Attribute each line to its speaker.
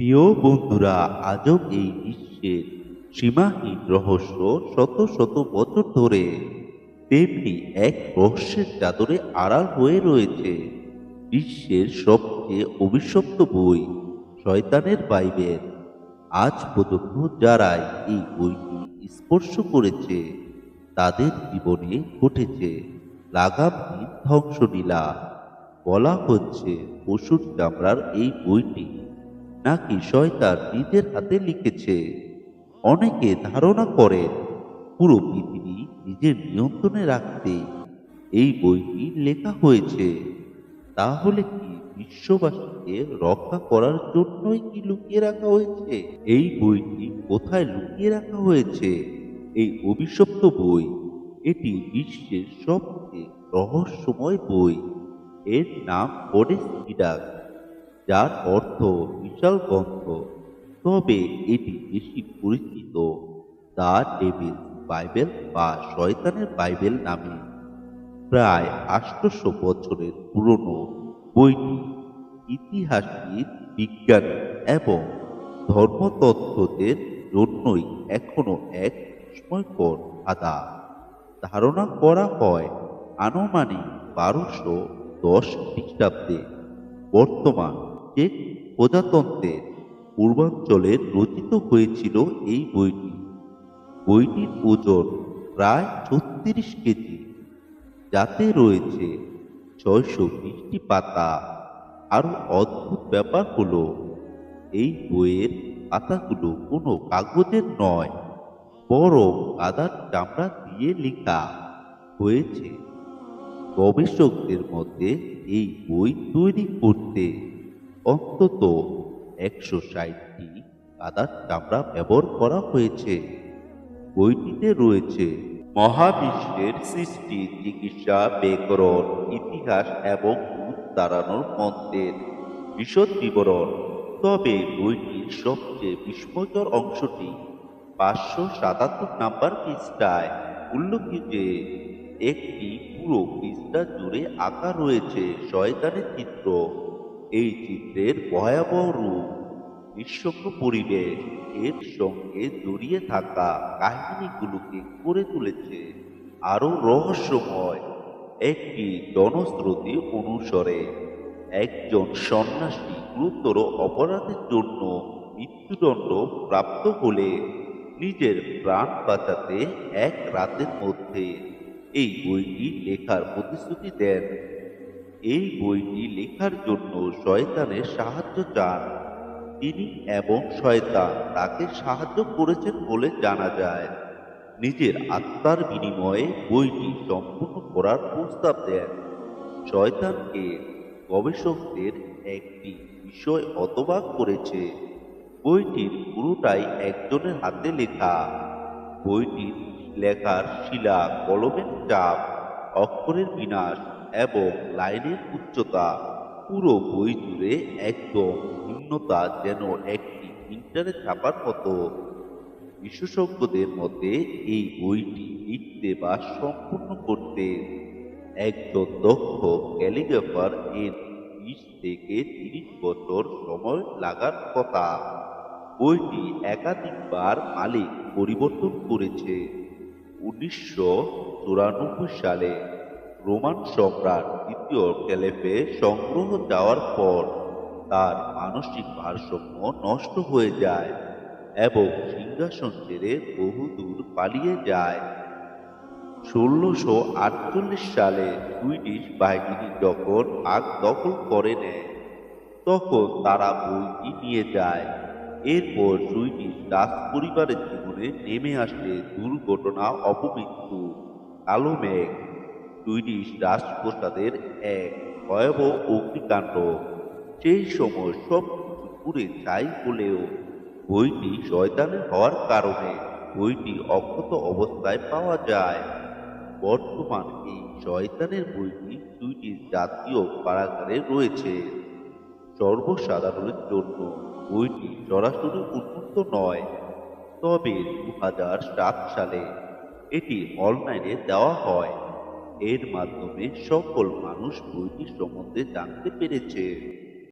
Speaker 1: প্রিয় বন্ধুরা আজব এই বিশ্বের সীমাহীন রহস্য শত শত বছর ধরে তেমনি এক রহস্যের চাদরে আড়াল হয়ে রয়েছে। বিশ্বের সবচেয়ে অভিশপ্ত বই শয়তানের বাইবেল। আজ পর্যন্ত যারাই এই বইটি স্পর্শ করেছে, তাদের জীবনে ঘটেছে লাগামহীন ধ্বংসলীলা। বলা হচ্ছে পশুর চামড়ার এই বইটি নাকি শয়তান নিজের হাতে লিখেছে? অনেকে ধারণা করেন, পুরো পৃথিবী নিজের নিয়ন্ত্রণে রাখতে এই বইটি লেখা হয়েছে। তাহলে কি বিশ্ববাসীকে রক্ষা করার জন্যই কি লুকিয়ে রাখা হয়েছে? এই বইটি কোথায় লুকিয়ে রাখা হয়েছে? এই অভিশপ্ত বই, এটি বিশ্বের সবচেয়ে রহস্যময় বই। এর নাম ওডেস ইডাক যার অর্থ বিশাল গ্রন্থ তবে এটি বেশি পরিচিত দ্য ডেভিল বাইবেল বা শয়তানের বাইবেল নামে। প্রায় আটশোশো বছরের পুরনো বইটি ইতিহাসবিদ, বিজ্ঞানী এবং ধর্মতত্ত্বদের জন্যই এখনও এক বিস্ময়কর আদা। ধারণা করা হয় আনুমানিক বারোশো দশ খ্রিস্টাব্দে বর্তমান চেক প্রজাতন্ত্রের পূর্বাঞ্চলে রচিত হয়েছিল এই বইটি। বইটির ওজন প্রায় ছত্রিশ কেজি। যাতে রয়েছে ছয়শো বিশটি পাতা। আরও অদ্ভুত ব্যাপার হলো, এই বইয়ের পাতাগুলো কোনো কাগজের নয়, বরং গাদার চামড়া দিয়ে লেখা হয়েছে। গবেষকদের মধ্যে এই বই তৈরি করতে অন্তত একশো ষাটটি গাদার চামড়া ব্যবহার করা হয়েছে। বইটিতে রয়েছে, মহাবিশ্বের সৃষ্টি, চিকিৎসা, ব্যাকরণ, ইতিহাস এবং ভূত মন্ত্রের বিশদ বিবরণ। তবে বইটির সবচেয়ে বিস্ময়কর অংশটি পাঁচশো সাতাত্তর নাম্বার পৃষ্ঠায় উল্লেখিত যে একটি পুরো পৃষ্ঠা জুড়ে আঁকা রয়েছে শয়তানের চিত্র। এই চিত্রের ভয়াবহ রূপ নিঃসঙ্গ পরিবেশ এর সঙ্গে জড়িয়ে থাকা কাহিনীগুলোকে করে তুলেছে আরও রহস্যময় একটি জনশ্রুতি অনুসারে। একজন সন্ন্যাসী গুরুতর অপরাধের জন্য মৃত্যুদণ্ড প্রাপ্ত হলে নিজের প্রাণ বাঁচাতে এক রাতের মধ্যে এই বইটি লেখার প্রতিশ্রুতি দেন। এই বইটি লেখার জন্য শয়তানের সাহায্য চান। তিনি এবং শয়তান তাকে সাহায্য করেছেন বলে জানা যায়। নিজের আত্মার বিনিময়ে বইটি সম্পূর্ণ করার প্রস্তাব দেন। শয়তানকে গবেষকদের একটি বিষয় অতবাক করেছে। বইটির পুরোটাই একজনের হাতে লেখা। বইটির লেখার শিলা কলমের চাপ, অক্ষরের বিনাশ এবং লাইনের উচ্চতা পুরো বই জুড়ে একদম ভিন্নতা যেন একটি ইন্টারে ছাপার মতো। বিশেষজ্ঞদের মতে, এই বইটি লিখতে বা সম্পূর্ণ করতে একজন দক্ষ ক্যালিগ্রাফার এর বিশ থেকে তিরিশ বছর সময় লাগার কথা। বইটি একাধিকবার মালিক পরিবর্তন করেছে। উনিশশো চুরানব্বই সালে রোমান সম্রাট দ্বিতীয় ক্যালেফে সংগ্রহ যাওয়ার পর তার মানসিক ভারসাম্য নষ্ট হয়ে যায় এবং সিংহাসন ছেড়ে বহুদূর পালিয়ে যায়। ষোলোশো আটচল্লিশ সালে সুইডিশ বাহিনী যখন আগ দখল করে নেয়, তখন তারা বইটি নিয়ে যায়। এরপর সুইডিশ রাজ পরিবারের জীবনে নেমে আসে দুর্ঘটনা অপমৃত্যু, কালো মেঘ সুইডিশ রাজপ্রসাদের এক ভয়াবহ অগ্নিকাণ্ড। সেই সময় সব পুড়ে ছাই হলেও বইটি শয়তানের হওয়ার কারণে বইটি অক্ষত অবস্থায় পাওয়া যায়। বর্তমান এই শয়তানের বইটি সুইডিশ জাতীয় কারাগারে রয়েছে। সর্বসাধারণের জন্য বইটি সরাসরি উন্মুক্ত নয়। তবে দু হাজার সাত সালে এটি অনলাইনে দেওয়া হয়। এর মাধ্যমে সকল মানুষ বইটি সম্বন্ধে জানতে পেরেছে।